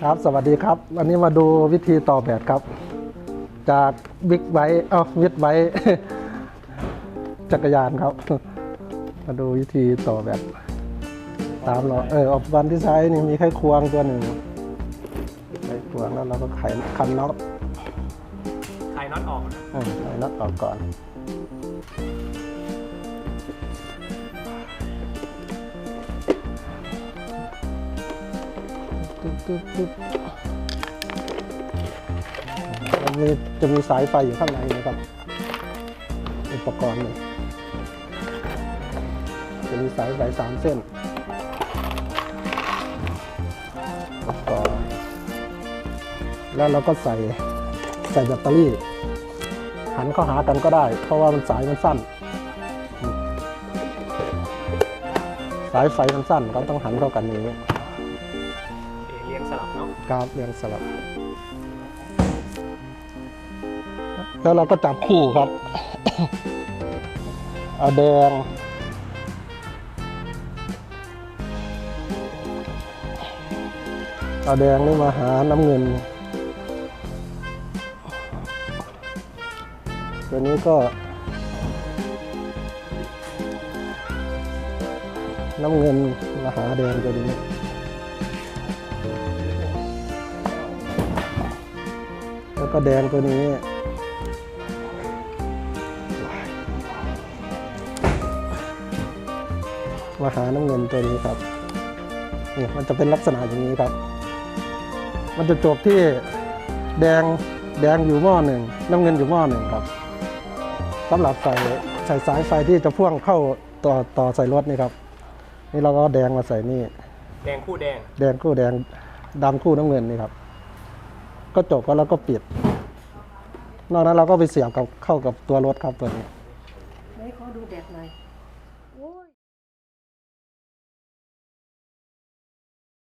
ครับสวัสดีครับ วันนี้มาดูวิธีต่อแบตครับ จากบิ๊กไบค์เอ้าวิดไบค์จักรยานครับ มาดูวิธีต่อแบตตามเราเอออุปกรณ์ที่ใช้นี่มีไขควงตัวหนึ่งไขควงแล้วเราก็ไขคันน็อตคลายน็อตออกนะอืมไขน็อตออกก่อน ตึ๊บตึ๊บตึ๊บมันมีจะมีสายไฟอยู่ข้างในนะครับ อุปกรณ์เลยจะมีสายไฟสามเส้นอุปกรณ์แล้วเราก็ใส่ใส่แบตเตอรี่ หันเข้าหากันก็ได้ เพราะว่ามันสายมันสั้น สายไฟมันสั้นก็ต้องหันเข้ากันอย่างนี้ สลับเนารเรียงสลับ แล้วเราก็จับคู่ครับ เอาแดง เอาแดงนี่มาหาน้ำเงิน ตัวนี้ก็ น้ำเงินมาหาแดงตัวนี้ แล้วก็แดงตัวนี้ มาหาน้ำเงินตัวนี้ครับนี่มันจะเป็นลักษณะอย่างนี้ครับ มันจะจบที่แดงแดงอยู่หม้อหนึ่งน้ำเงินอยู่หม้อหนึ่งครับสำหรับใส่ใส่สายไฟที่จะพ่วงเข้าต่อต่อใส่รถนี่ครับ นี่เราก็เอาแดงมาใส่นี่ แดงคู่แดง แดงคู่แดงดำคู่น้ำเงินนี่ครับ ก็จบก็แล้วก็ปิด นอกนั้นเราก็ไปเสียบกับเข้ากับตัวรถครับตัวนี้ ไห้เขอดูแบบหน่อย